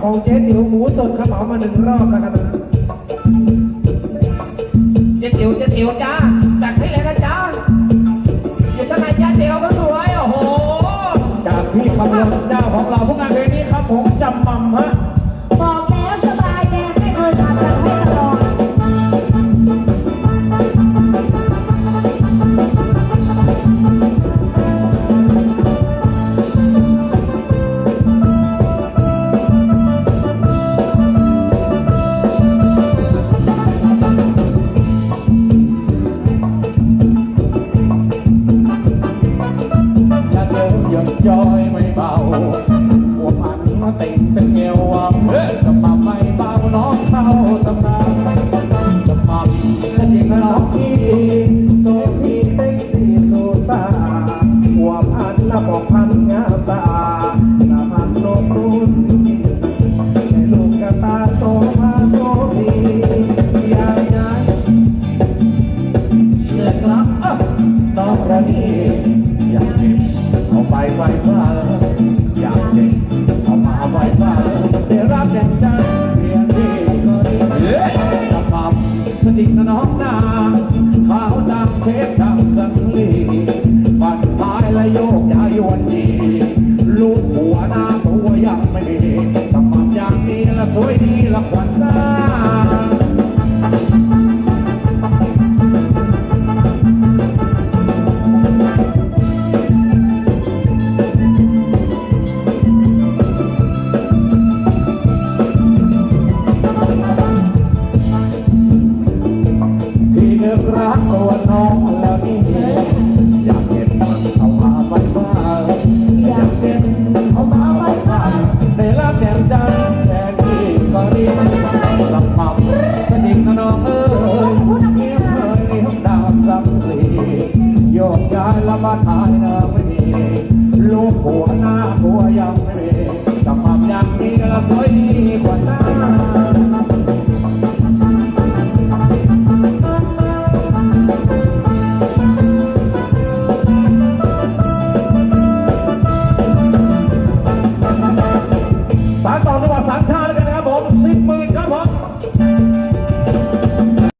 ของเจ๊ติ๋วหมูสดเขาเหมามาหนึ่งรอบแล้วกันนะเจ๊ติ๋วเจ๊ติ๋วจ้าจากที่เลยนะจ้าอยู่ข้างในจ้าเตี๋ยวก็สวยโอ้โหจากพี่กำลังเจ้าของเราผู้งานเพลงนี้ครับผมจำมั่มฮะ จอยไม่เบาหัวมันมาติ่งถึงเอวอะเฮ้ยจะมาไม่เบาน้องเข้าตำนานจะมาจะจริงน้องพี่โซฟีเซ็กซี่โซซาหัวพันละบอกพันงาตาหน้าพันโนครุ่นให้ลูกกระตาโซภาโซฟียายยายเลือกลับเอ้าน้องระนีอยากเห็นเอาไปไว้ สติกนะน้องนา เอ้ยเงียบเลยเลี้ยงดาวสักลีโยกย้ายละบ้านท้ายนาไม่มีลูกหัวหน้าหัวยังไม่มีลำพับอย่างนี้ละสวยดีกว่านั้น